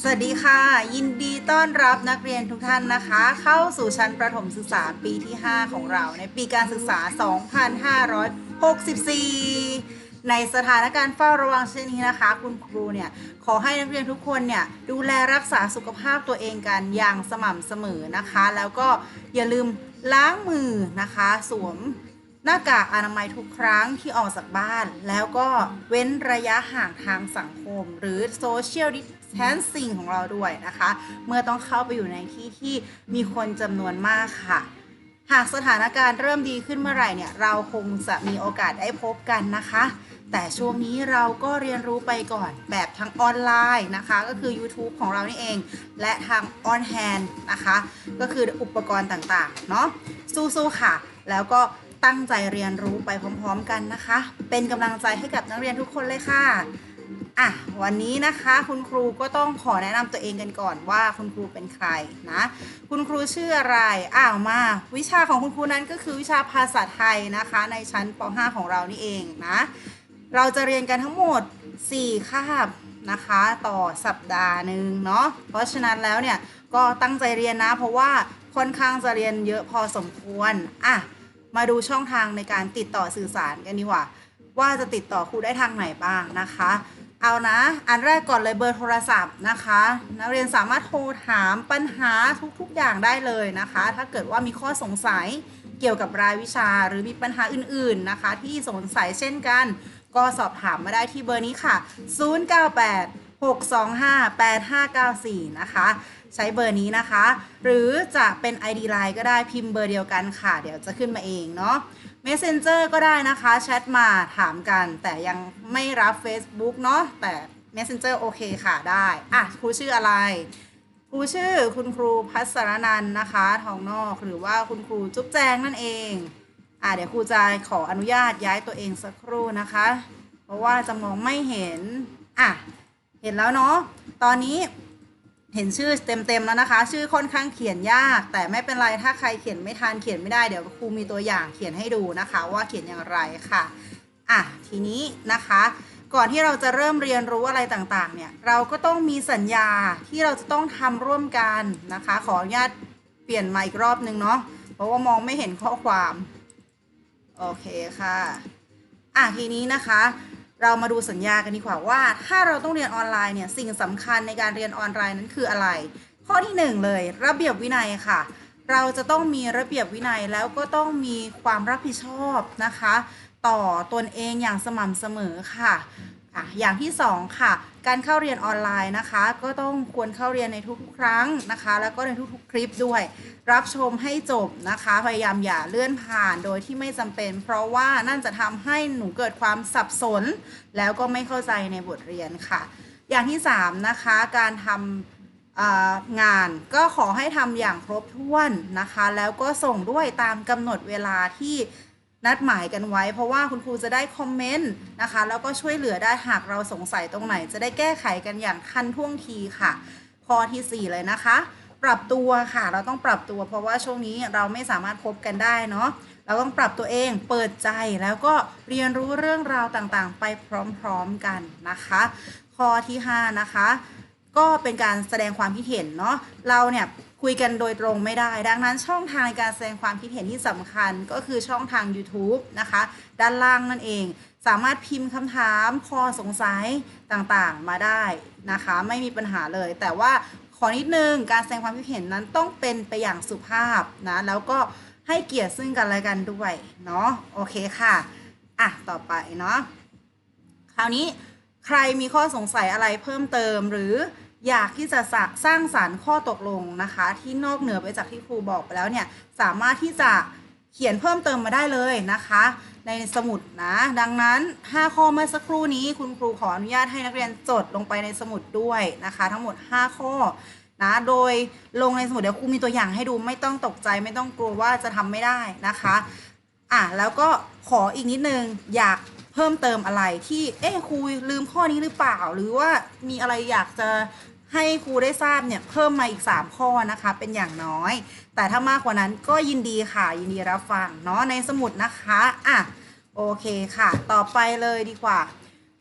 สวัสดีค่ะ ยินดีต้อนรับนักเรียนทุกท่านนะคะ เข้าสู่ชั้นประถมศึกษาปีที่ 5 ของเราในปีการศึกษา 2564 ในสถานการณ์เฝ้าระวังเช่นนี้นะคะ คุณครูเนี่ย ขอให้นักเรียนทุกคนเนี่ย ดูแลรักษาสุขภาพตัวเองกันอย่างสม่ำเสมอนะคะ แล้วก็อย่าลืมล้างมือนะคะ สวม หน้ากากอนามัยทุกครั้งที่ออกจากบ้าน แล้วก็เว้นระยะห่างทางสังคม หรือ social distancing ของเราด้วยนะคะ เมื่อต้องเข้าไปอยู่ในที่ที่มีคนจำนวนมากค่ะ หากสถานการณ์เริ่มดีขึ้นเมื่อไหร่เนี่ย เราคงจะมีโอกาสได้พบกันนะคะ แต่ช่วงนี้เราก็เรียนรู้ไปก่อนแบบทางออนไลน์นะคะ ก็คือ YouTube ของเรานี่เอง และทาง on hand นะคะ ก็คืออุปกรณ์ต่างๆ เนาะสู้ๆค่ะ แล้วก็ ตั้งใจเรียนรู้ไปพร้อม ๆ กันนะคะ เป็นกำลังใจให้กับนักเรียนทุกคนเลยค่ะอะวันนี้นะคะคุณครูก็ต้องขอแนะนำตัวเองกันก่อนว่าคุณครูเป็นใครนะ คุณครูชื่ออะไรอ้าวมาวิชาของคุณครูนั้นก็คือวิชาภาษาไทยนะคะ ในชั้นป .5 ของเรานี่เองนะ เราจะเรียนกันทั้งหมด 4 คาบนะคะ ต่อสัปดาห์หนึ่งเนาะเพราะฉะนั้นแล้วเนี่ยก็ตั้งใจเรียนนะ เพราะว่าค่อนข้างจะเรียนเยอะพอสมควรอะ มาดูช่องทางในการติดต่อสื่อสารกันดีกว่า ว่าจะติดต่อครูได้ทางไหนบ้างนะคะ เอานะ อันแรกก่อนเลยเบอร์โทรศัพท์นะคะ นักเรียนสามารถโทรถามปัญหาทุกๆอย่างได้เลยนะคะ ถ้าเกิดว่ามีข้อสงสัยเกี่ยวกับรายวิชาหรือมีปัญหาอื่นๆนะคะ ที่สงสัยเช่นกัน ก็สอบถามมาได้ที่เบอร์นี้ค่ะ 098 625 8594 นะคะ ใช้เบอร์นี้นะคะ หรือจะเป็น ID Line ก็ได้พิมพ์เบอร์เดียวกันค่ะ เดี๋ยวจะขึ้นมาเองเนาะ Messenger ก็ได้นะคะแชทมาถามกัน แต่ยังไม่รับ Facebook เนาะแต่ Messenger โอเคค่ะได้อะครูชื่ออะไรครูชื่อคุณครูพัสรนันนะคะทองนอกหรือว่าคุณครูจุ๊บแจงนั่นเองอะเดี๋ยวครูจะขออนุญาตย้ายตัวเองสักครู่นะคะ เพราะว่าจะมองไม่เห็นอะเห็นแล้วเนาะตอนนี้ เห็นชื่อเต็มๆแล้วนะคะ ชื่อค่อนข้างเขียนยาก แต่ไม่เป็นไรถ้าใครเขียนไม่ทันเขียนไม่ได้เดี๋ยวครูมีตัวอย่างเขียนให้ดูนะคะ ว่าเขียนอย่างไรค่ะอะทีนี้นะคะ ก่อนที่เราจะเริ่มเรียนรู้อะไรต่างๆ เนี่ย เราก็ต้องมีสัญญาที่เราจะต้องทำร่วมกันนะคะ ขออนุญาตเปลี่ยนมาอีกรอบนึงเนาะเพราะว่ามองไม่เห็นข้อความโอเคค่ะอะทีนี้นะคะ เรามาดูสัญญากันดีกว่าว่า ถ้าเราต้องเรียนออนไลน์เนี่ยสิ่งสำคัญในการเรียนออนไลน์นั้นคืออะไร ข้อที่หนึ่งเลย ระเบียบวินัยค่ะ เราจะต้องมีระเบียบวินัยแล้วก็ต้องมีความรับผิดชอบนะคะ ต่อตนเองอย่างสม่ำเสมอค่ะ อะอย่างที่สองค่ะ การเข้าเรียนออนไลน์นะคะ ก็ต้องควรเข้าเรียนในทุกๆ ครั้งนะคะ แล้วก็ในทุกๆ คลิปด้วย รับชมให้จบนะคะ พยายามอย่าเลื่อนผ่านโดยที่ไม่จำเป็น เพราะว่านั่นจะทำให้หนูเกิดความสับสน แล้วก็ไม่เข้าใจในบทเรียนค่ะ อย่างที่ 3 นะคะ การทำเอ่องานก็ขอให้ทำอย่างครบถ้วนนะคะ แล้วก็ส่งด้วยตามกำหนดเวลาที่ นัดหมายกันไว้ เพราะว่าคุณครูจะได้คอมเมนต์นะคะ แล้วก็ช่วยเหลือได้หากเราสงสัยตรงไหน จะได้แก้ไขกันอย่างทันท่วงทีค่ะ ข้อทีสี่ 4 เลยนะคะ ปรับตัวค่ะ เราต้องปรับตัว เพราะว่าช่วงนี้เราไม่สามารถพบกันได้เนาะเราต้องปรับตัวเองเปิดใจแล้วก็เรียนรู้เรื่องราวต่างๆ ไปพร้อมๆกันนะคะ ข้อที่ 5 นะคะ ก็เป็นการแสดงความคิดเห็นเนาะเราเนี่ย คุยกันโดยตรงไม่ได้ ดังนั้นช่องทางในการแสดงความคิดเห็นที่สำคัญก็คือช่องทาง YouTube นะคะ ด้านล่างนั่นเอง สามารถพิมพ์คำถามข้อสงสัยต่างๆมาได้นะคะ ไม่มีปัญหาเลย แต่ว่าขอนิดนึงการแสดงความคิดเห็นนั้นต้องเป็นไปอย่างสุภาพนะ แล้วก็ให้เกียรติซึ่งกันและกันด้วยเนาะโอเคค่ะอะต่อไปเนาะคราวนี้ใครมีข้อสงสัยอะไรเพิ่มเติมหรือ อยากที่จะสร้างสางสารรค์ข้อตกลงนะคะ ที่นอกเหนือไปจากที่ครูบอกไปแล้วเนี่ยสามารถที่จะเขียนเพิ่มเติมมาได้เลยนะคะ ในสมุดนะดังนั้น 5 ข้อเมื่อสักครู่นี้คุณครูขออนุญาตให้นักเรียนจดลงไปในสมุดด้วยนะคะ ทั้งหมด 5 ข้อนะโดยลงในสมุดเดี๋ยวครูมีตัวอย่างให้ดูไม่ต้องตกใจไม่ต้องกลัวว่าจะทำไม่ได้นะคะอะแล้วก็ขออีกนิดนึงอยากเพิ่มเติมอะไรที่เอ๊ะครูลืมข้อนี้หรือเปล่า หรือว่ามีอะไรอยากจะ ให้ครูได้ทราบเนี่ยเพิ่มมาอีก 3 ข้อนะคะ เป็นอย่างน้อย แต่ถ้ามากกว่านั้นก็ยินดีค่ะยินดีรับฟังเนาะในสมุดนะคะอะโอเคค่ะ ต่อไปเลยดีกว่า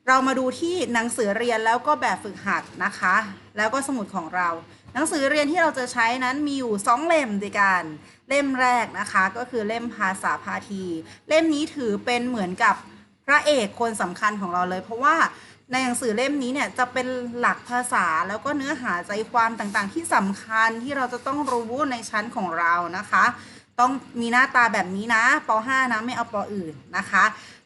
เรามาดูที่หนังสือเรียนแล้วก็แบบฝึกหัดนะคะ แล้วก็สมุดของเรา หนังสือเรียนที่เราจะใช้นั้นมีอยู่ 2 เล่มด้วยกันเล่มแรกนะคะก็คือเล่มภาษาพาที เล่มนี้ถือเป็นเหมือนกับพระเอกคนสำคัญของเราเลย เพราะว่า ในหนังสือเล่มนี้เนี่ยจะเป็นหลักภาษาแล้วก็เนื้อหาใจความต่างๆ ที่สำคัญที่เราจะต้องรู้ในชั้นของเรานะคะ ต้องมีหน้าตาแบบนี้นะป .5 นะไม่เอาปอื่นนะคะ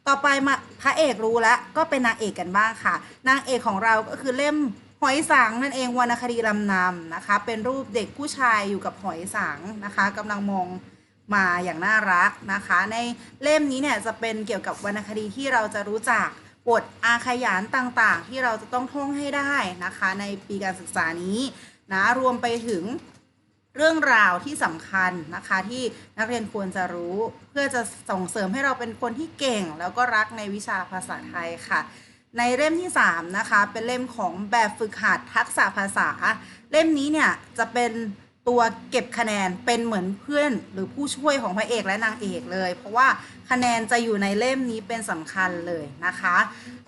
ต่อไปมาพระเอกรู้แล้วก็เป็นนางเอกกันบ้างค่ะ นางเอกของเราก็คือเล่มหอยสังนั่นเองวรรณคดีลำนำนะคะ เป็นรูปเด็กผู้ชายอยู่กับหอยสังนะคะกำลังมองมาอย่างน่ารักนะคะ ในเล่มนี้เนี่ยจะเป็นเกี่ยวกับวรรณคดีที่เราจะรู้จัก บทอาขยานต่างๆ ที่เราจะต้องท่องให้ได้นะคะในปีการศึกษานี้นะรวมไปถึงเรื่องราวที่สำคัญนะคะที่นักเรียนควรจะรู้เพื่อจะส่งเสริมให้เราเป็นคนที่เก่ง แล้วก็รักในวิชาภาษาไทยค่ะ ในเล่มที่3นะคะเป็นเล่มของแบบฝึกหัดทักษะภาษา เล่มนี้เนี่ยจะเป็นตัวเก็บคะแนนเป็นเหมือนเพื่อนหรือผู้ช่วยของพระเอกและนางเอกเลย เพราะว่า คะแนนจะอยู่ในเล่มนี้เป็นสำคัญเลยนะคะ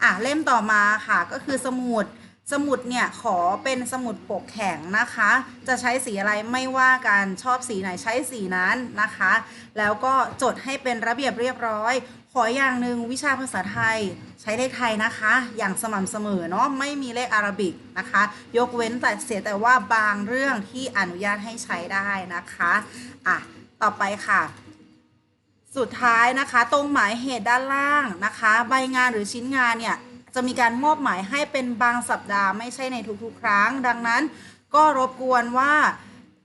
อะเล่มต่อมาค่ะก็คือสมุดสมุดเนี่ยขอเป็นสมุดปกแข็งนะคะ จะใช้สีอะไรไม่ว่ากันชอบสีไหนใช้สีนั้นนะคะ แล้วก็จดให้เป็นระเบียบเรียบร้อย ขออย่างหนึ่งวิชาภาษาไทย ใช้เลขไทยนะคะ อย่างสม่ำเสมอเนาะไม่มีเลขอาราบิกนะคะ ยกเว้นแต่เสียแต่ว่าบางเรื่องที่อนุญาตให้ใช้ได้นะคะอะต่อไปค่ะ สุดท้ายนะคะ ตรงหมายเหตุด้านล่างนะคะ ใบงานหรือชิ้นงานเนี่ยจะมีการมอบหมายให้เป็นบางสัปดาห์ไม่ใช่ในทุกๆ ครั้ง ดังนั้นก็รบกวนว่า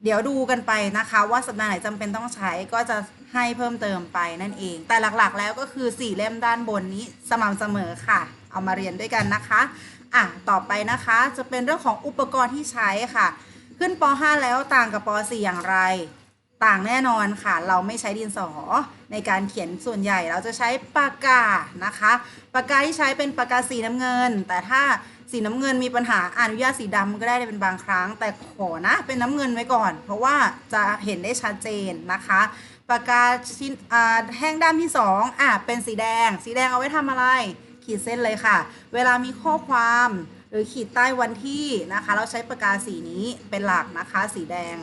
เดี๋ยวดูกันไปนะคะ ว่าสัปดาห์ไหนจำเป็นต้องใช้ก็จะให้เพิ่มเติมไปนั่นเอง แต่หลักๆ แล้วก็คือ 4 เล่มด้านบนนี้สม่ำเสมอค่ะ เอามาเรียนด้วยกันนะคะอะต่อไปนะคะจะเป็นเรื่องของอุปกรณ์ที่ใช้ค่ะ ขึ้นป .5 แล้วต่างกับป .4 อย่างไร ต่างแน่นอนค่ะ เราไม่ใช้ดินสอในการเขียนส่วนใหญ่เราจะใช้ปากกานะคะปากกาที่ใช้เป็นปากกาสีน้ำเงิน แต่ถ้าสีน้ำเงินมีปัญหาอนุญาตสีดำก็ได้เป็นบางครั้ง แต่ขอนะเป็นน้ำเงินไว้ก่อน เพราะว่าจะเห็นได้ชัดเจนนะคะปากกาชิ้นแห้งด้ามที่สองอะเป็นสีแดง สีแดงเอาไว้ทำอะไร ขีดเส้นเลยค่ะ เวลามีข้อความหรือขีดใต้วันที่นะคะ เราใช้ปากกาสีนี้เป็นหลักนะคะ สีแดง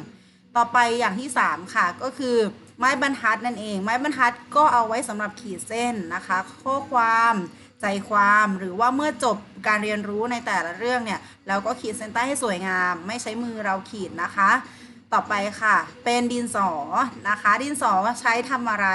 ต่อไปอย่างที่ 3 ค่ะก็คือไม้บรรทัดนั่นเอง ไม้บรรทัดก็เอาไว้สำหรับขีดเส้นนะคะ ข้อความใจความหรือว่าเมื่อจบการเรียนรู้ในแต่ละเรื่องเนี่ย เราก็ขีดเส้นใต้ให้สวยงาม ไม่ใช้มือเราขีดนะคะ ต่อไปค่ะ เป็นดินสอนะคะ ดินสอใช้ทำอะไร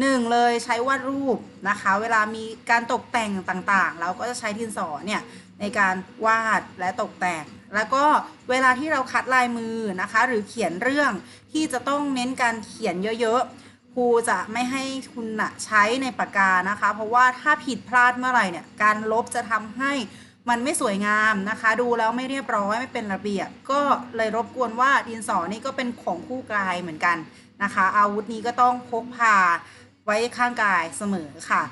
หนึ่งเลยใช้วาดรูปนะคะ เวลามีการตกแต่งต่างๆ เราก็จะใช้ดินสอเนี่ยในการวาดและตกแต่ง แล้วก็เวลาที่เราคัดลายมือนะคะ หรือเขียนเรื่องที่จะต้องเน้นการเขียนเยอะๆครูจะไม่ให้คุณนะใช้ในปากกานะคะ เพราะว่าถ้าผิดพลาดเมื่อไหร่เนี่ยการลบจะทำให้มันไม่สวยงามนะคะ ดูแล้วไม่เรียบร้อยไม่เป็นระเบียบ ก็เลยรบกวนว่าดินสอนี่ก็เป็นของคู่กายเหมือนกันนะคะ อาวุธนี้ก็ต้องพกพาไว้ข้างกายเสมอค่ะ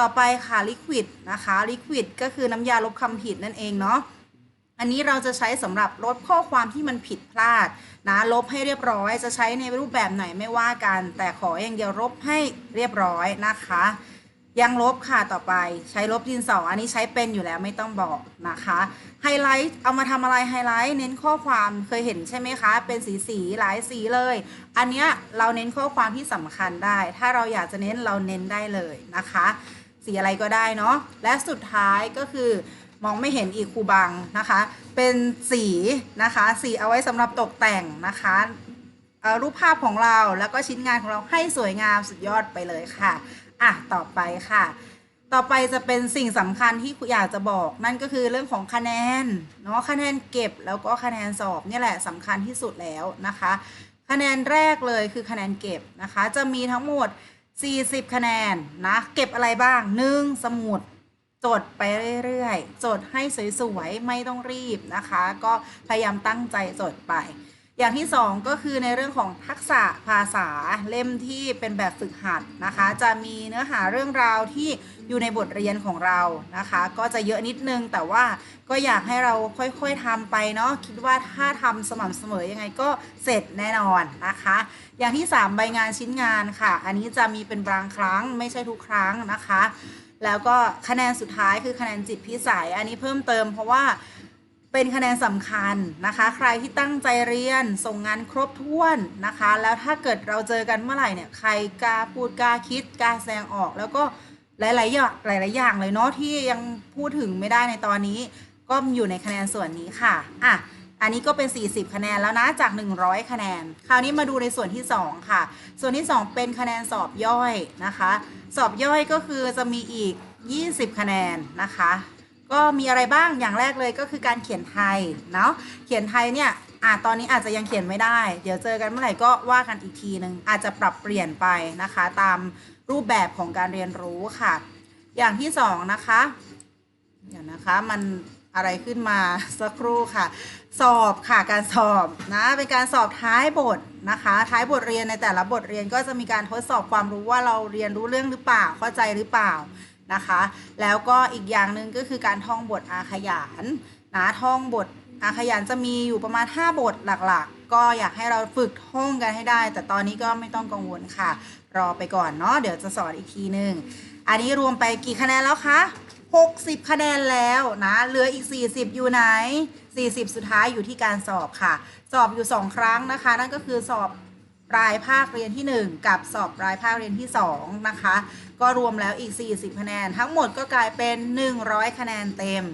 ต่อไปค่ะลิควิดนะคะลิควิดก็คือน้ำยาลบคำผิดนั่นเองเนาะ อันนี้เราจะใช้สำหรับลบข้อความที่มันผิดพลาดนะลบให้เรียบร้อย จะใช้ในรูปแบบไหนไม่ว่ากัน แต่ขออย่างเดียวลบให้เรียบร้อยนะคะ ยังลบค่ะต่อไปใช้ลบดินสออันนี้ใช้เป็นอยู่แล้วไม่ต้องบอกนะคะไฮไลท์เอามาทำอะไรไฮไลท์เน้นข้อความเคยเห็นใช่ไหมคะ เป็นสีสีหลายสีเลย อันเนี้ยเราเน้นข้อความที่สำคัญได้ ถ้าเราอยากจะเน้นเราเน้นได้เลยนะคะ สีอะไรก็ได้เนาะและสุดท้ายก็คือ มองไม่เห็นอีกคูบังนะคะ เป็นสีนะคะ สีเอาไว้สำหรับตกแต่งนะคะรูปภาพของเราแล้วก็ชิ้นงานของเราให้สวยงามสุดยอดไปเลยค่ะอะต่อไปค่ะ ต่อไปจะเป็นสิ่งสำคัญที่ครูอยากจะบอก นั่นก็คือเรื่องของคะแนนเนาะคะแนนเก็บแล้วก็คะแนนสอบนี่แหละสำคัญที่สุดแล้วนะคะ คะแนนแรกเลยคือคะแนนเก็บนะคะ จะมีทั้งหมด 40 คะแนนนะเก็บอะไรบ้าง 1. สมุด จดไปเรื่อยๆ จดให้สวยๆ ไม่ต้องรีบนะคะ ก็พยายามตั้งใจจดไป อย่างที่สองก็คือในเรื่องของทักษะภาษาเล่มที่เป็นแบบฝึกหัดนะคะ จะมีเนื้อหาเรื่องราวที่อยู่ในบทเรียนของเรานะคะ ก็จะเยอะนิดนึงแต่ว่าก็อยากให้เราค่อยๆทำไปเนาะคิดว่าถ้าทำสม่ำเสมอยังไงก็เสร็จแน่นอนนะคะ อย่างที่ 3 ใบงานชิ้นงานค่ะ อันนี้จะมีเป็นบางครั้งไม่ใช่ทุกครั้งนะคะ แล้วก็คะแนนสุดท้ายคือคะแนนจิตพิสัย อันนี้เพิ่มเติมเพราะว่าเป็นคะแนนสำคัญนะคะ ใครที่ตั้งใจเรียนส่งงานครบถ้วนนะคะ แล้วถ้าเกิดเราเจอกันเมื่อไหร่เนี่ย ใครกล้าพูดกล้าคิดกล้าแสดงออก แล้วก็หลายๆอย่างหลายๆอย่างเลยเนาะที่ยังพูดถึงไม่ได้ในตอนนี้ ก็อยู่ในคะแนนส่วนนี้ค่ะอะ อันนี้ก็เป็น 40 คะแนนแล้วนะจาก 100 คะแนน คราวนี้มาดูในส่วนที่ 2 ค่ะ ส่วนที่ 2 เป็นคะแนนสอบย่อยนะคะ สอบย่อยก็คือจะมีอีก 20 คะแนนนะคะ ก็มีอะไรบ้างอย่างแรกเลยก็คือการเขียนไทยเนาะเขียนไทยเนี่ยอะตอนนี้อาจจะยังเขียนไม่ได้ เดี๋ยวเจอกันเมื่อไหร่ก็ว่ากันอีกทีนึงอาจจะปรับเปลี่ยนไปนะคะ ตามรูปแบบของการเรียนรู้ค่ะ อย่างที่สองนะคะเดี๋ยวนะคะมัน อะไรขึ้นมาสักครู่ค่ะ สอบค่ะการสอบนะเป็นการสอบท้ายบทนะคะ ท้ายบทเรียนในแต่ละบทเรียนก็จะมีการทดสอบความรู้ว่าเราเรียนรู้เรื่องหรือเปล่าเข้าใจหรือเปล่านะคะ แล้วก็อีกอย่างหนึ่งก็คือการท่องบทอาขยานนะท่องบทอาขยานจะมีอยู่ประมาณ 5 บทหลักๆ ก็อยากให้เราฝึกท่องกันให้ได้ แต่ตอนนี้ก็ไม่ต้องกังวลค่ะ รอไปก่อนเนาะเดี๋ยวจะสอนอีกทีหนึ่งอันนี้รวมไปกี่คะแนนแล้วคะ 60 คะแนนแล้วนะเหลืออีก 40 อยู่ไหน 40 สุดท้ายอยู่ที่การสอบค่ะ สอบอยู่ 2 ครั้งนะคะ นั่นก็คือสอบปลายภาคเรียนที่ 1 กับสอบปลายภาคเรียนที่ 2 นะคะ ก็รวมแล้วอีก 40 คะแนน ทั้งหมดก็กลายเป็น 100 คะแนนเต็ม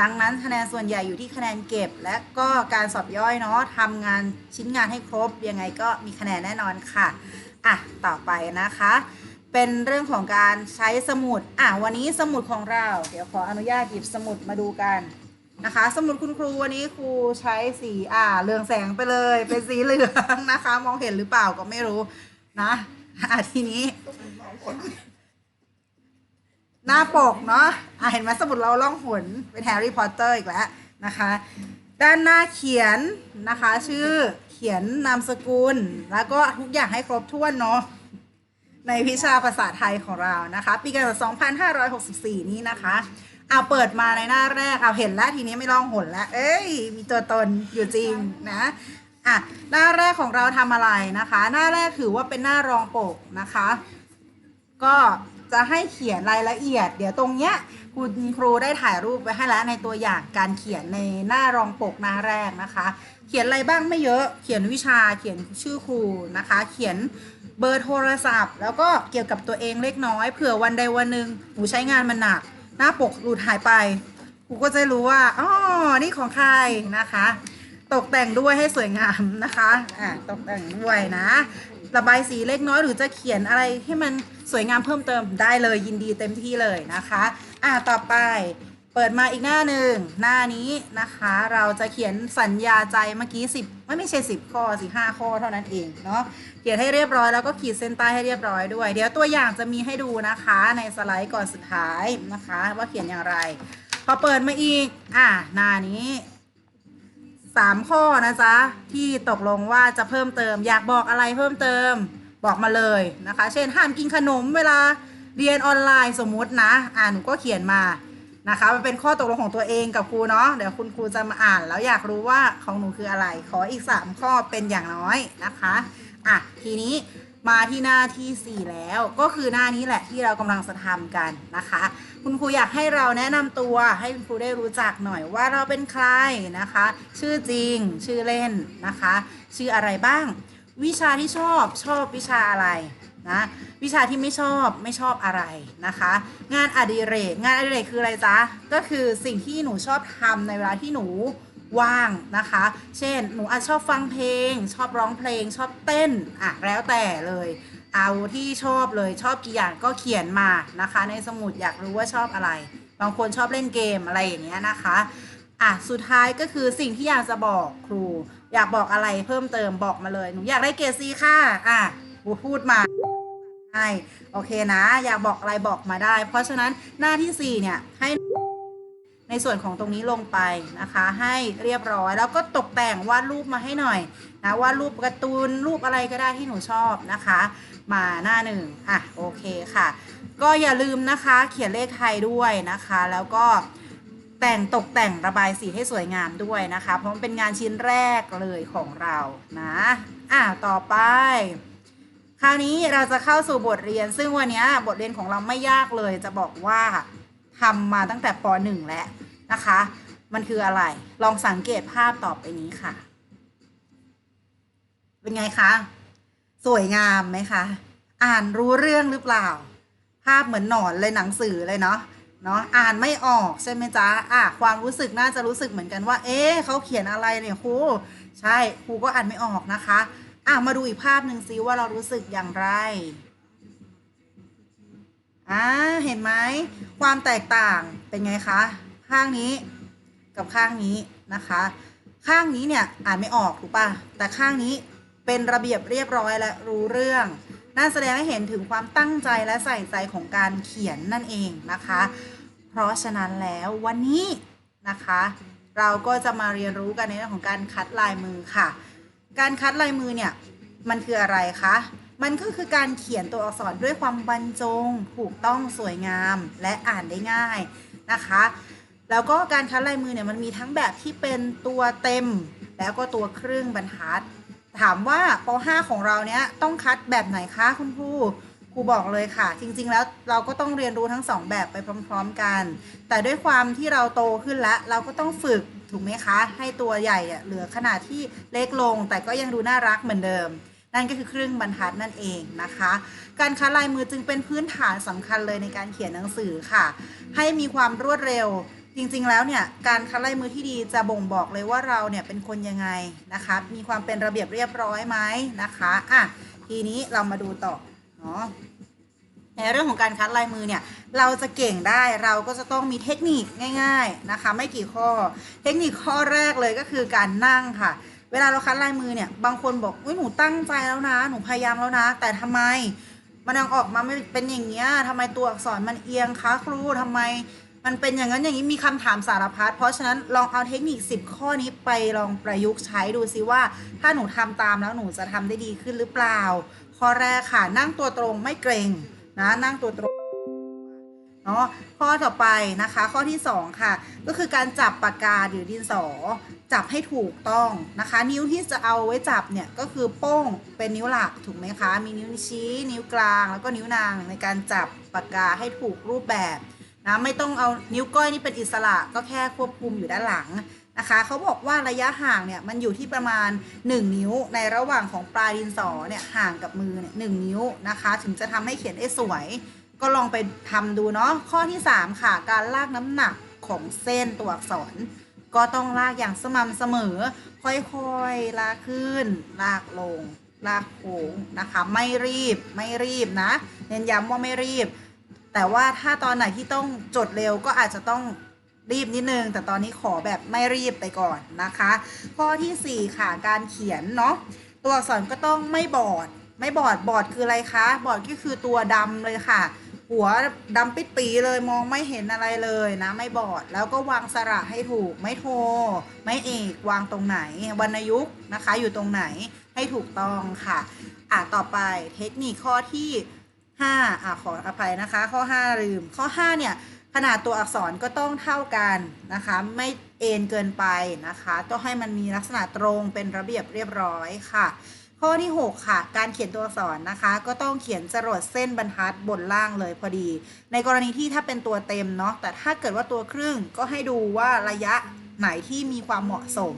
ดังนั้นคะแนนส่วนใหญ่อยู่ที่คะแนนเก็บ และก็การสอบย่อยเนาะทำงานชิ้นงานให้ครบยังไงก็มีคะแนนแน่นอนค่ะอะต่อไปนะคะ เป็นเรื่องของการใช้สมุด อะวันนี้สมุดของเรา เดี๋ยวขออนุญาตหยิบสมุดมาดูกันนะคะ สมุดคุณครูวันนี้ครูใช้สีอ่าเรืองแสงไปเลย เป็นสีเหลืองนะคะ มองเห็นหรือเปล่าก็ไม่รู้นะอะทีนี้ หน้าปกเนาะอะเห็นไหมสมุดเราล่องหนเป็นแฮร์รี่พอตเตอร์อีกแล้วนะคะ ด้านหน้าเขียนนะคะ ชื่อเขียนนามสกุล แล้วก็ทุกอย่างให้ครบถ้วนเนาะ ในวิชาภาษาไทยของเรานะคะ ปีการศึกษา2564 นี้นะคะเอาเปิดมาในหน้าแรกเอาเห็นแล้วทีนี้ไม่ร้องหนแล้ว เอ้ย มีตัวตนอยู่จริงนะอะหน้าแรกของเราทำอะไรนะคะ หน้าแรกถือว่าเป็นหน้ารองปกนะคะ ก็จะให้เขียนรายละเอียด เดี๋ยวตรงเนี้ยคุณครูได้ถ่ายรูปไว้ให้แล้วในตัวอย่างการเขียนในหน้ารองปกหน้าแรกนะคะ เขียนอะไรบ้างไม่เยอะ เขียนวิชา เขียนชื่อครูนะคะ เขียนเบอร์โทรศัพท์ แล้วก็เกี่ยวกับตัวเองเล็กน้อย เผื่อวันใดวันหนึ่งหนูใช้งานมันหนัก หน้าปกหลุดหายไปครูก็จะรู้ว่าอ๋อนี่ของใครนะคะ ตกแต่งด้วยให้สวยงามนะคะอ่าตกแต่งด้วยนะ ระบายสีเล็กน้อยหรือจะเขียนอะไรให้มันสวยงามเพิ่มเติมได้เลยยินดีเต็มที่เลยนะคะ อ่าต่อไป เปิดมาอีกหน้าหนึ่งหน้านี้นะคะ เราจะเขียนสัญญาใจเมื่อกี้10ไม่ไม่ใช่10ข้อสิ5ข้อเท่านั้นเองเนาะเขียนให้เรียบร้อยแล้วก็ขีดเส้นใต้ให้เรียบร้อยด้วย เดี๋ยวตัวอย่างจะมีให้ดูนะคะในสไลด์ก่อนสุดท้ายนะคะ ว่าเขียนอย่างไร พอเปิดมาอีกอ่าหน้านี้สามข้อนะจ๊ะที่ตกลงว่าจะเพิ่มเติม อยากบอกอะไรเพิ่มเติมบอกมาเลยนะคะ เช่นห้ามกินขนมเวลาเรียนออนไลน์สมมุตินะอ่าหนูก็เขียนมา นะคะ มันเป็นข้อตกลงของตัวเองกับครูเนาะเดี๋ยวคุณครูจะมาอ่าน แล้วอยากรู้ว่าของหนูคืออะไร ขออีก 3 ข้อเป็นอย่างน้อยนะคะอะทีนี้มาที่หน้าที่ 4 แล้วก็คือหน้านี้แหละที่เรากำลังจะทำกันนะคะ คุณครูอยากให้เราแนะนำตัวให้คุณครูได้รู้จักหน่อยว่าเราเป็นใครนะคะ ชื่อจริง ชื่อเล่นนะคะ ชื่ออะไรบ้าง วิชาที่ชอบชอบวิชาอะไร นะวิชาที่ไม่ชอบไม่ชอบอะไรนะคะ งานอดิเรกงานอดิเรกคืออะไรจ๊ะก็คือสิ่งที่หนูชอบทำในเวลาที่หนูว่างนะคะ เช่นหนูอาจชอบฟังเพลง ชอบร้องเพลง ชอบเต้นอะแล้วแต่เลยเอาที่ชอบเลยชอบกี่อย่างก็เขียนมานะคะ ในสมุดอยากรู้ว่าชอบอะไร บางคนชอบเล่นเกมอะไรอย่างเงี้ยนะคะอะสุดท้ายก็คือสิ่งที่อยากจะบอกครู อยากบอกอะไรเพิ่มเติมบอกมาเลย หนูอยากได้เกรดซีค่ะอะ พูดมาใช่โอเคนะ อยากบอกอะไรบอกมาได้ เพราะฉะนั้นหน้าที่ 4 เนี่ย ให้ในส่วนของตรงนี้ลงไปนะคะ ให้เรียบร้อยแล้วก็ตกแต่งวาดรูปมาให้หน่อยนะวาดรูปการ์ตูนรูปอะไรก็ได้ที่หนูชอบนะคะ มาหน้าหนึ่งอะโอเคค่ะ ก็อย่าลืมนะคะ เขียนเลขไทยด้วยนะคะ แล้วก็แต่งตกแต่งระบายสีให้สวยงามด้วยนะคะ เพราะมันเป็นงานชิ้นแรกเลยของเรานะอะต่อไป คราวนี้เราจะเข้าสู่บทเรียน ซึ่งวันนี้บทเรียนของเราไม่ยากเลย จะบอกว่าทำมาตั้งแต่ป .1 แล้วนะคะ มันคืออะไร ลองสังเกตภาพต่อไปนี้ค่ะ เป็นไงคะ สวยงามไหมคะ อ่านรู้เรื่องหรือเปล่า ภาพเหมือนหนอนเลยหนังสือเลยเนาะเนาะอ่านไม่ออกใช่ไหมจ๊ะอะความรู้สึกน่าจะรู้สึกเหมือนกันว่า เอ๊ะเขาเขียนอะไรเนี่ยครูใช่ครูก็อ่านไม่ออกนะคะ อะมาดูอีกภาพหนึ่งซิว่าเรารู้สึกอย่างไรอ่าเห็นไหมความแตกต่างเป็นไงคะ ข้างนี้กับข้างนี้นะคะ ข้างนี้เนี่ยอ่านไม่ออกถูกปะแต่ข้างนี้เป็นระเบียบเรียบร้อยและรู้เรื่องน่าแสดงให้เห็นถึงความตั้งใจและใส่ใจของการเขียนนั่นเองนะคะ เพราะฉะนั้นแล้ววันนี้นะคะ เราก็จะมาเรียนรู้กันในเรื่องของการคัดลายมือค่ะ การคัดลายมือเนี่ยมันคืออะไรคะ มันก็คือการเขียนตัวอักษรด้วยความบรรจง ถูกต้องสวยงามและอ่านได้ง่ายนะคะ แล้วก็การคัดลายมือเนี่ยมันมีทั้งแบบที่เป็นตัวเต็ม แล้วก็ตัวครึ่งบรรทัด ถามว่าป .5 ของเราเนี้ยต้องคัดแบบไหนคะคุณครู รูบอกเลยค่ะ จริง ๆ แล้วเราก็ต้องเรียนรู้ทั้งสองแบบไปพร้อม ๆ กัน แต่ด้วยความที่เราโตขึ้นแล้ว เราก็ต้องฝึกถูกไหมคะ ให้ตัวใหญ่อะเหลือขนาดที่เล็กลง แต่ก็ยังดูน่ารักเหมือนเดิม นั่นก็คือครึ่งบรรทัดนั่นเองนะคะ การคัดลายมือจึงเป็นพื้นฐานสำคัญเลยในการเขียนหนังสือค่ะ ให้มีความรวดเร็วจริงๆ แล้วเนี่ยการคัดลายมือที่ดีจะบ่งบอกเลยว่าเราเนี่ยเป็นคนยังไงนะคะมีความเป็นระเบียบเรียบร้อยไหมนะคะอะทีนี้เรามาดูต่อเนาะ ในเรื่องของการคัดลายมือเนี่ยเราจะเก่งได้เราก็จะต้องมีเทคนิคง่าย ๆนะคะ ไม่กี่ข้อ เทคนิคข้อแรกเลยก็คือการนั่งค่ะ เวลาเราคัดลายมือเนี่ยบางคนบอกอุ้ยหนูตั้งใจแล้วนะ หนูพยายามแล้วนะ แต่ทำไมมันยังออกมาไม่เป็นอย่างเงี้ยทำไมตัวอักษรมันเอียงคะครูทำไมมันเป็นอย่างนั้นอย่างนี้มีคำถามสารพัดเพราะฉะนั้นลองเอาเทคนิค 10 ข้อนี้ไปลองประยุกต์ใช้ดูซิว่า ถ้าหนูทำตามแล้วหนูจะทำได้ดีขึ้นหรือเปล่า ข้อแรกค่ะนั่งตัวตรงไม่เกรง นะนั่งตัวตรงเนาะข้อต่อไปนะคะ ข้อที่ 2 ค่ะ ก็คือการจับปากกาหรือดินสอ จับให้ถูกต้องนะคะ นิ้วที่จะเอาไว้จับเนี่ยก็คือโป้งเป็นนิ้วหลักถูกไหมคะ มีนิ้วชี้นิ้วกลาง แล้วก็นิ้วนางในการจับปากกาให้ถูกรูปแบบนะไม่ต้องเอานิ้วก้อยนี่เป็นอิสระก็แค่ควบคุมอยู่ด้านหลัง นะคะเขาบอกว่าระยะห่างเนี่ยมันอยู่ที่ประมาณ 1 นิ้วในระหว่างของปลายดินสอเนี่ยห่างกับมือเนี่ยหนิ้วนะคะ ถึงจะทำให้เขียนได้สวย ก็ลองไปทำดูเนาะข้อที่ 3 ค่ะ การลากน้ำหนักของเส้นตัวอักษร ก็ต้องลากอย่างสม่ำเสมอ ค่อยๆลากขึ้น ลากลง ลากโค้งนะคะ ไม่รีบไม่รีบนะเน้นย้ำว่าไม่รีบ แต่ว่าถ้าตอนไหนที่ต้องจดเร็วก็อาจจะต้อง รีบนิดนึง แต่ตอนนี้ขอแบบไม่รีบไปก่อนนะคะ ข้อทีสี่ 4 ค่ะการเขียนเนาะตัวอักษรก็ต้องไม่บอด ไม่บอดบอดคืออะไรคะบอดก็คือตัวดำเลยค่ะ หัวดำปิดปีเลยมองไม่เห็นอะไรเลยนะ ไม่บอดแล้วก็วางสระให้ถูกไม่โท ไม่เอกวางตรงไหนวรรณยุกต์นะคะ อยู่ตรงไหนให้ถูกต้องค่ะอะต่อไปเทคนิคข้อที่5อะขออภัยนะคะ ข้อ 5 ลืมข้อ 5 เนี่ย ขนาดตัวอักษรก็ต้องเท่ากันนะคะ ไม่เอ็นเกินไปนะคะต้องให้มันมีลักษณะตรงเป็นระเบียบเรียบร้อยค่ะ ข้อที่ 6 ค่ะ การเขียนตัวอักษรนะคะ ก็ต้องเขียนจรดเส้นบรรทัดบนล่างเลยพอดี ในกรณีที่ถ้าเป็นตัวเต็มเนาะแต่ถ้าเกิดว่าตัวครึ่งก็ให้ดูว่าระยะไหนที่มีความเหมาะสม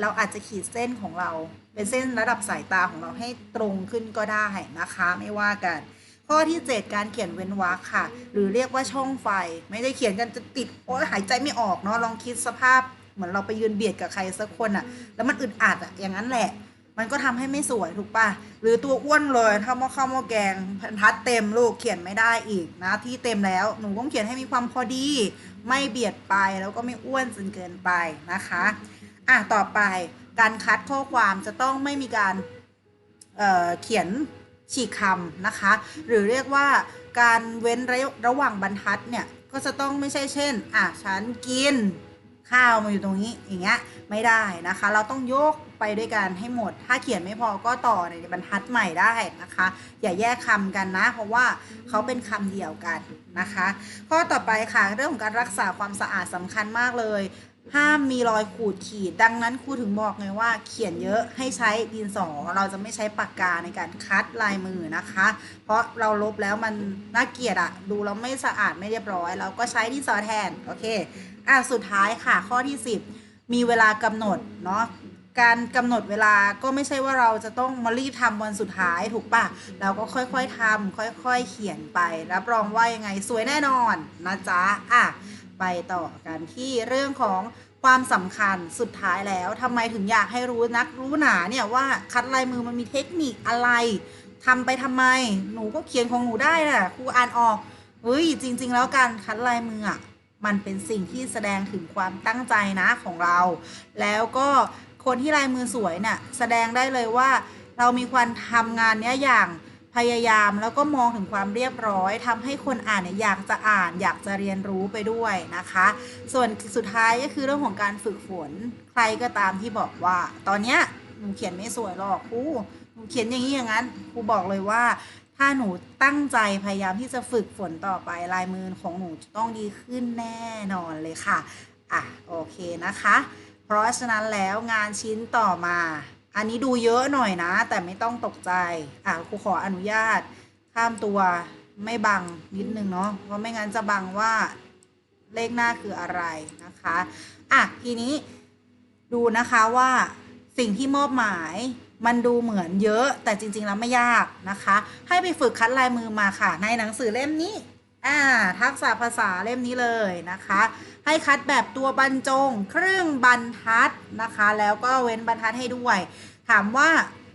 เราอาจจะขีดเส้นของเรา เป็นเส้นระดับสายตาของเราให้ตรงขึ้นก็ได้นะคะ ไม่ว่ากัน ข้อที่ 7 การเขียนเว้นวรรคค่ะ หรือเรียกว่าช่องไฟ ไม่ได้เขียนกันจะติดโอ้ยหายใจไม่ออกเนาะลองคิดสภาพ เหมือนเราไปยืนเบียดกับใครสักคนอะแล้วมันอึดอัดอะอย่างนั้นแหละ มันก็ทำให้ไม่สวยถูกปะหรือตัวอ้วนเลยถ้าหม้อข้าวหม้อแกงบรรทัดเต็มลูกเขียนไม่ได้อีกนะที่เต็มแล้วหนูต้องเขียนให้มีความพอดี ไม่เบียดไปแล้วก็ไม่อ้วนจนเกินไปนะคะอะต่อไปการคัดข้อความจะต้องไม่มีการเเขียน ฉีกคำนะคะ หรือเรียกว่าการเว้นระระหว่างบรรทัดเนี่ยก็จะต้องไม่ใช่เช่นอะฉันกินข้าวมาอยู่ตรงนี้อย่างเงี้ยไม่ได้นะคะ เราต้องโยกไปด้วยกันให้หมด ถ้าเขียนไม่พอก็ต่อในบรรทัดใหม่ได้นะคะ อย่าแยกคำกันนะ เพราะว่าเขาเป็นคำเดียวกันนะคะ ข้อต่อไปค่ะเรื่องของการรักษาความสะอาดสำคัญมากเลย ห้ามมีรอยขูดขีด ดังนั้นครูถึงบอกไงว่าเขียนเยอะให้ใช้ดินสอ เราจะไม่ใช้ปากกาในการคัดลายมือนะคะ เพราะเราลบแล้วมันน่าเกลียดอะดูแล้วไม่สะอาดไม่เรียบร้อย เราก็ใช้ดินสอแทน โอเค อะ สุดท้ายค่ะ ข้อที่ 10 มีเวลากำหนดเนาะการกำหนดเวลาก็ไม่ใช่ว่าเราจะต้องมารีบทำวันสุดท้ายถูกปะเราก็ค่อยๆทำค่อยๆเขียนไปรับรองว่ายังไงสวยแน่นอนนะจ๊ะอะ ไปต่อกันที่เรื่องของความสำคัญสุดท้ายแล้วทำไมถึงอยากให้รู้นักรู้หนาเนี่ยว่าคัดลายมือมันมีเทคนิคอะไรทำไปทำไม หนูก็เขียนของหนูได้แหละครูอ่านออกเฮ้ยจริง ๆ แล้วการคัดลายมืออะมันเป็นสิ่งที่แสดงถึงความตั้งใจนะของเรา แล้วก็คนที่ลายมือสวยเนี่ยแสดงได้เลยว่าเรามีความทำงานเนี้ยอย่าง พยายามแล้วก็มองถึงความเรียบร้อยทำให้คนอ่านเนี่ยอยากจะอ่านอยากจะเรียนรู้ไปด้วยนะคะ ส่วนสุดท้ายก็คือเรื่องของการฝึกฝน ใครก็ตามที่บอกว่า ตอนเนี้ยหนูเขียนไม่สวยหรอกครูหนูเขียนอย่างนี้อย่างนั้นครูบอกเลยว่า ถ้าหนูตั้งใจพยายามที่จะฝึกฝนต่อไปลายมือของหนูจะต้องดีขึ้นแน่นอนเลยค่ะอะโอเคนะคะ เพราะฉะนั้นแล้วงานชิ้นต่อมา อันนี้ดูเยอะหน่อยนะ แต่ไม่ต้องตกใจ อะครูขออนุญาต ข้ามตัวไม่บังนิดนึงเนาะเพราะไม่งั้นจะบังว่าเลขหน้าคืออะไรนะคะ อะ ทีนี้ดูนะคะว่าสิ่งที่มอบหมายมันดูเหมือนเยอะแต่จริง ๆ แล้วไม่ยากนะคะ ให้ไปฝึกคัดลายมือมาค่ะ ในหนังสือเล่มนี้ อ่า ทักษะภาษาเล่มนี้เลยนะคะ ให้คัดแบบตัวบรรจง ครึ่งบรรทัดนะคะ แล้วก็เว้นบรรทัดให้ด้วย ถามว่า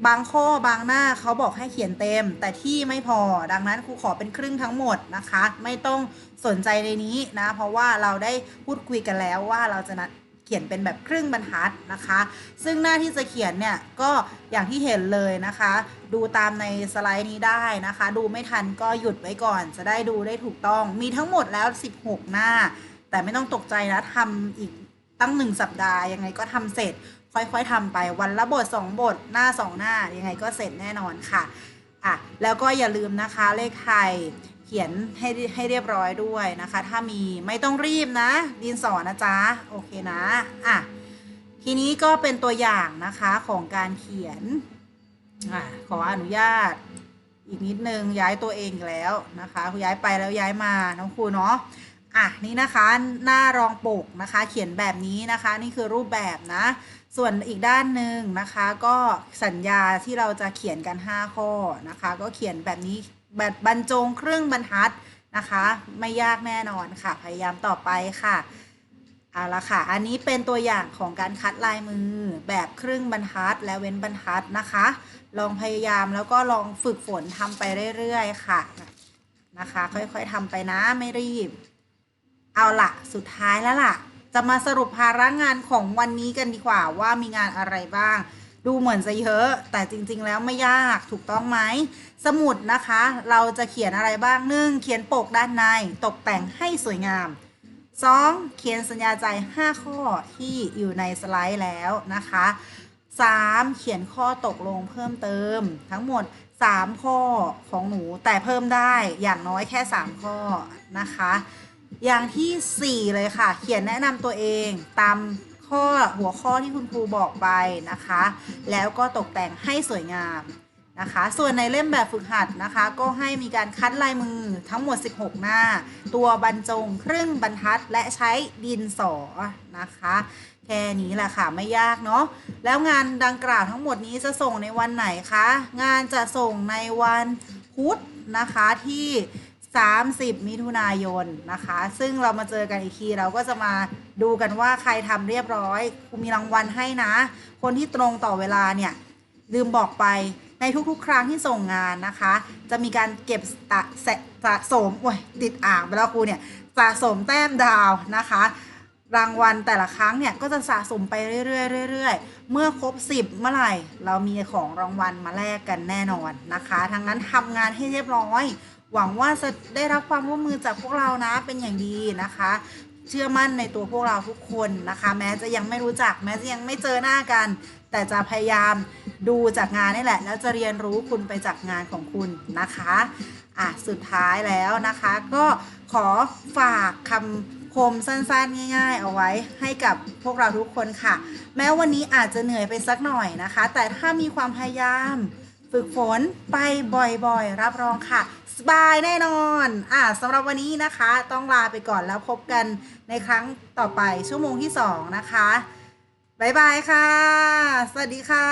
บางข้อบางหน้าเขาบอกให้เขียนเต็ม แต่ที่ไม่พอดังนั้นครูขอเป็นครึ่งทั้งหมดนะคะ ไม่ต้องสนใจในนี้นะ เพราะว่าเราได้พูดคุยกันแล้วว่าเราจะนัดเขียนเป็นแบบครึ่งบรรทัดนะคะ ซึ่งหน้าที่จะเขียนเนี่ยก็อย่างที่เห็นเลยนะคะ ดูตามในสไลด์นี้ได้นะคะ ดูไม่ทันก็หยุดไว้ก่อน จะได้ดูได้ถูกต้อง มีทั้งหมดแล้ว 16 หน้า แต่ไม่ต้องตกใจนะทำอีกตั้งหนึ่งสัปดาห์ยังไงก็ทำเสร็จ ค่อยๆทำไปวันละบท 2 บทหน้า 2 หน้ายังไงก็เสร็จแน่นอนค่ะอะแล้วก็อย่าลืมนะคะเลขไทยเขียนให้ให้เรียบร้อยด้วยนะคะ ถ้ามีไม่ต้องรีบนะ ดินสอนะจ๊ะโอเคนะอะทีนี้ก็เป็นตัวอย่างนะคะของการเขียนอะขออนุญาต อีกนิดนึงย้ายตัวเองแล้วนะคะย้ายไปแล้วย้ายมาน้องครูเนาะ อะนี่นะคะหน้ารองปกนะคะ เขียนแบบนี้นะคะ นี่คือรูปแบบนะ ส่วนอีกด้านหนึ่งนะคะ ก็สัญญาที่เราจะเขียนกัน 5 ข้อนะคะ ก็เขียนแบบนี้แบบบรรจงครึ่งบรรทัดนะคะ ไม่ยากแน่นอนค่ะ พยายามต่อไปค่ะเอาละค่ะ อันนี้เป็นตัวอย่างของการคัดลายมือแบบครึ่งบรรทัดและเว้นบรรทัดนะคะ ลองพยายามแล้วก็ลองฝึกฝนทำไปเรื่อยๆค่ะนะคะ ค่อยๆทำไปนะไม่รีบ เอาละสุดท้ายแล้วล่ะ จะมาสรุปภาระงานของวันนี้กันดีกว่าว่ามีงานอะไรบ้าง ดูเหมือนจะเยอะ แต่จริงๆแล้วไม่ยากถูกต้องไหม สมุดนะคะ เราจะเขียนอะไรบ้างหนึ่งเขียนปกด้านในตกแต่งให้สวยงาม 2. เขียนสัญญาใจ 5 ข้อที่อยู่ในสไลด์แล้วนะคะ 3. เขียนข้อตกลงเพิ่มเติม ทั้งหมด 3 ข้อของหนูแต่เพิ่มได้อย่างน้อยแค่ 3 ข้อนะคะ อย่างที่ 4 เลยค่ะ เขียนแนะนำตัวเองตามข้อหัวข้อที่คุณครูบอกไปนะคะ แล้วก็ตกแต่งให้สวยงามนะคะ ส่วนในเล่มแบบฝึกหัดนะคะ ก็ให้มีการคัดลายมือทั้งหมด 16 หน้า ตัวบรรจงครึ่งบรรทัดและใช้ดินสอนะคะ แค่นี้แหละค่ะไม่ยากเนาะแล้วงานดังกล่าวทั้งหมดนี้จะส่งในวันไหนคะ งานจะส่งในวันพุธนะคะที่ 30 มิถุนายนนะคะ ซึ่งเรามาเจอกันอีกทีเราก็จะมาดูกันว่าใครทำเรียบร้อยครูมีรางวัลให้นะ คนที่ตรงต่อเวลาเนี่ย ลืมบอกไปในทุกๆ ครั้งที่ส่งงานนะคะ จะมีการเก็บสะสะสะสมโอ้ยติดอ่างไปแล้วครูเนี่ยสะสมแต้มดาวนะคะ รางวัลแต่ละครั้งเนี่ยก็จะสะสมไปเรื่อยๆเรื่อยๆเมื่อครบ 10 เมื่อไหร่ เรามีของรางวัลมาแลกกันแน่นอนนะคะทั้งนั้นทำงานให้เรียบร้อย หวังว่าจะได้รับความร่วมมือจากพวกเรานะเป็นอย่างดีนะคะ เชื่อมั่นในตัวพวกเราทุกคนนะคะ แม้จะยังไม่รู้จัก แม้จะยังไม่เจอหน้ากัน แต่จะพยายามดูจากงานนี่แหละ แล้วจะเรียนรู้คุณไปจากงานของคุณนะคะอะสุดท้ายแล้วนะคะ ก็ขอฝากคำคมสั้นๆ ง่าย ๆ เอาไว้ให้กับพวกเราทุกคนค่ะ แม้วันนี้อาจจะเหนื่อยไปสักหน่อยนะคะ แต่ถ้ามีความพยายาม ฝึกฝนไปบ่อยๆ รับรองค่ะ สบายแน่นอน อ่าสำหรับวันนี้นะคะ ต้องลาไปก่อนแล้วพบกันในครั้งต่อไปชั่วโมงที่ 2 นะคะบ๊ายบายค่ะ สวัสดีค่ะ